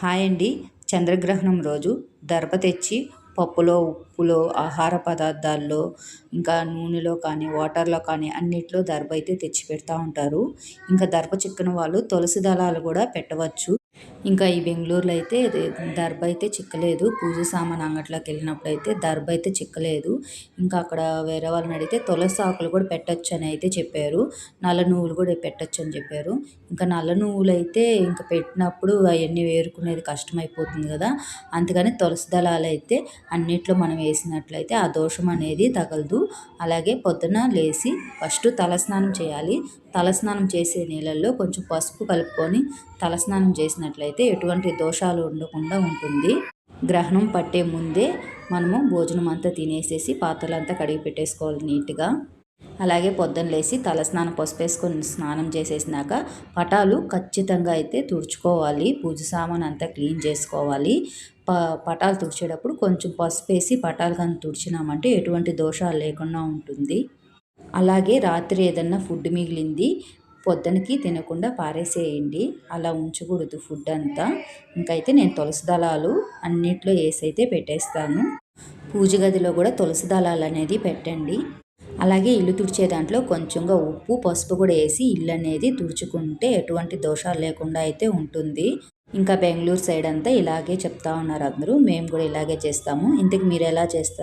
Hi అండి. చంద్రగ్రహణం రోజు. దర్భ తెచ్చి పప్పులో ఉప్పులో ఆహార పదార్థాల్లో ఇంకా నూనెలో కానీ వాటర్లో కానీ అన్నిట్లో దర్భ అయితే తెచ్చి పెడతా ఉంటారు. ఇంకా దర్భ చిక్కన వాళ్ళు తులసి దళాలు కూడా పెట్టవచ్చు. ఇంకా ఈ బెంగళూరులో అయితే దర్భ అయితే చిక్కలేదు. పూజ సామాన్ అంగట్లోకి వెళ్ళినప్పుడు అయితే దర్భ అయితే చిక్కలేదు. ఇంకా అక్కడ వేరే వాళ్ళని అడిగితే తులసి ఆకులు కూడా పెట్టచ్చు అని అయితే చెప్పారు. నల్ల నువ్వులు కూడా పెట్టచ్చు అని చెప్పారు. ఇంకా నల్ల నువ్వులు అయితే ఇంకా పెట్టినప్పుడు అవన్నీ వేరుకునేది కష్టమైపోతుంది కదా. అందుకని తులసి దళాలు అయితే అన్నిట్లో మనం వేసినట్లయితే ఆ దోషం అనేది తగలదు. అలాగే పొద్దున లేచి ఫస్ట్ తలస్నానం చేయాలి. తలస్నానం చేసే నీళ్ళల్లో కొంచెం పసుపు కలుపుకొని తలస్నానం చేసినట్లయితే అయితే ఎటువంటి దోషాలు ఉండకుండా ఉంటుంది గ్రహణం పట్టే ముందే మనము భోజనం అంతా తినేసేసి పాత్రలంతా కడిగి పెట్టేసుకోవాలి నీట్గా. అలాగే పొద్దున్న లేచి తలస్నానం పసుపు వేసుకొని స్నానం చేసేసినాక పటాలు ఖచ్చితంగా అయితే తుడుచుకోవాలి. పూజ సామాన్ అంతా క్లీన్ చేసుకోవాలి. ప పటాలు తుడిచేటప్పుడు కొంచెం పసుపు వేసి పటాలు కానీ తుడిచినామంటే ఎటువంటి దోషాలు లేకుండా ఉంటుంది. అలాగే రాత్రి ఏదన్నా ఫుడ్ మిగిలింది పొద్దునకి తినకుండా పారేసేయండి. అలా ఉంచకూడదు ఫుడ్ అంతా. ఇంకైతే నేను తులసి దళాలు అన్నిట్లో వేసి అయితే పెట్టేస్తాను. పూజ గదిలో కూడా తులసి దళాలు అనేది పెట్టండి. అలాగే ఇల్లు తుడిచే దాంట్లో కొంచెంగా ఉప్పు పసుపు కూడా వేసి ఇల్లు అనేది తుడుచుకుంటే ఎటువంటి దోషాలు లేకుండా అయితే ఉంటుంది. ఇంకా బెంగళూరు సైడ్ అంతా ఇలాగే చెప్తా ఉన్నారు అందరూ. మేము కూడా ఇలాగే చేస్తాము. ఇంతకు మీరు ఎలా చేస్తారు?